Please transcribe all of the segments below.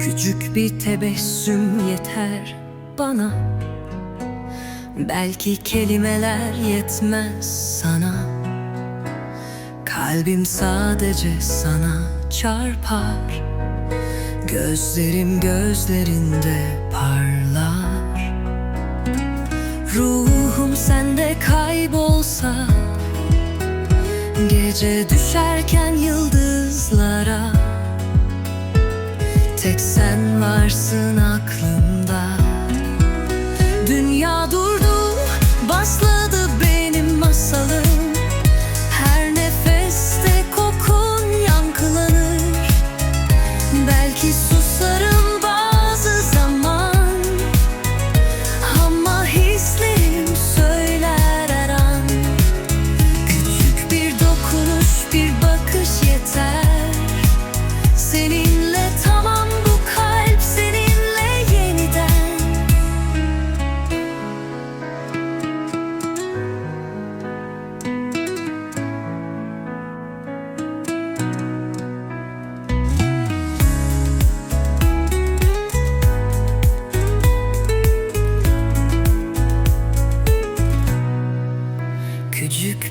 Küçük bir tebessüm yeter bana. Belki kelimeler yetmez sana. Kalbim sadece sana çarpar. Gözlerim gözlerinde parlar. Ruhum sende kaybolsa Gece düşerken yıldızlara Tek sen varsın aklımda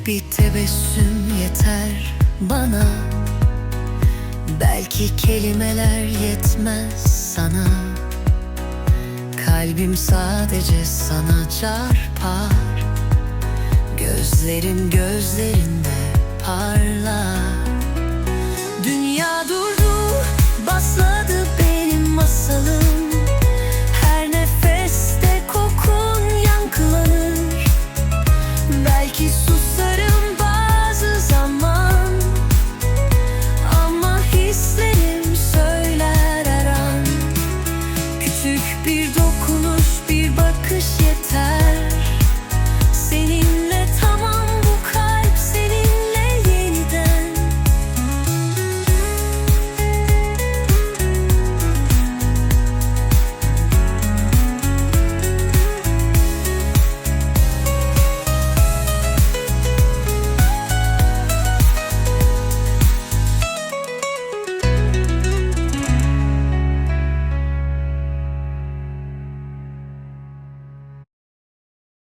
bir tebessüm yeter bana. Belki kelimeler yetmez sana. Kalbim sadece sana çarpar. Gözlerim gözlerinde parlar